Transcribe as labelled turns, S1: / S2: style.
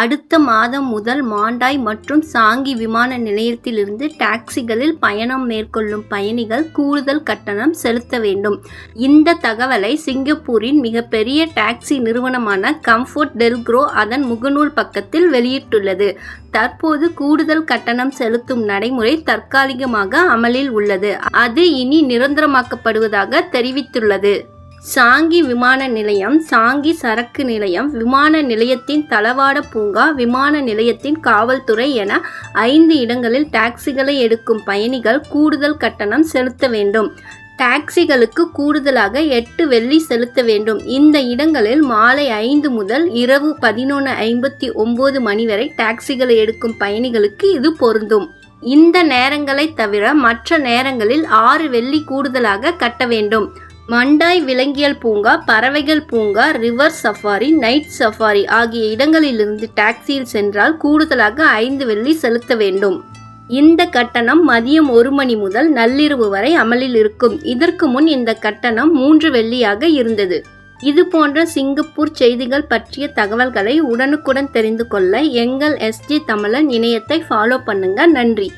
S1: அடுத்த மாதம் முதல் மாண்டாய் மற்றும் சாங்கி விமான நிலையத்திலிருந்து டாக்ஸிகளில் பயணம் மேற்கொள்ளும் பயணிகள் கூடுதல் கட்டணம் செலுத்த வேண்டும். இந்த தகவலை சிங்கப்பூரின் மிகப்பெரிய டாக்ஸி நிறுவனமான கம்ஃபோர்ட் டெல்க்ரோ அதன் முகநூல் பக்கத்தில் வெளியிட்டுள்ளது. தற்போது கூடுதல் கட்டணம் செலுத்தும் நடைமுறை தற்காலிகமாக அமலில் உள்ளது. அது இனி நிரந்தரமாக்கப்படுவதாக தெரிவித்துள்ளது. சாங்கி விமான நிலையம் சாங்கி சரக்கு நிலையம் விமான நிலையத்தின் தளவாட பூங்கா விமான நிலையத்தின் காவல்துறை என ஐந்து இடங்களில் டாக்ஸிகளை எடுக்கும் பயணிகள் கூடுதல் கட்டணம் செலுத்த வேண்டும். டாக்ஸிகளுக்கு கூடுதலாக எட்டு வெள்ளி செலுத்த வேண்டும். இந்த இடங்களில் மாலை ஐந்து முதல் இரவு பதினொன்று ஐம்பத்தி ஒம்பது மணி வரை டாக்ஸிகளை எடுக்கும் பயணிகளுக்கு இது பொருந்தும். இந்த நேரங்களை தவிர மற்ற நேரங்களில் ஆறு வெள்ளி கூடுதலாக கட்ட வேண்டும். மண்டாய் விலங்கியல் பூங்கா பறவைகள் பூங்கா ரிவர் சஃபாரி நைட் சஃபாரி ஆகிய இடங்களிலிருந்து டாக்ஸியில் சென்றால் கூடுதலாக ஐந்து வெள்ளி செலுத்த வேண்டும். இந்த கட்டணம் மதியம் ஒரு மணி முதல் நள்ளிரவு வரை அமலில் இருக்கும். இதற்கு முன் இந்த கட்டணம் மூன்று வெள்ளியாக இருந்தது. இது போன்ற சிங்கப்பூர் செய்திகள் பற்றிய தகவல்களை உடனுக்குடன் தெரிந்து கொள்ள எங்கள் எஸ்ஜி தமிழன் இணையத்தை ஃபாலோ பண்ணுங்க. நன்றி.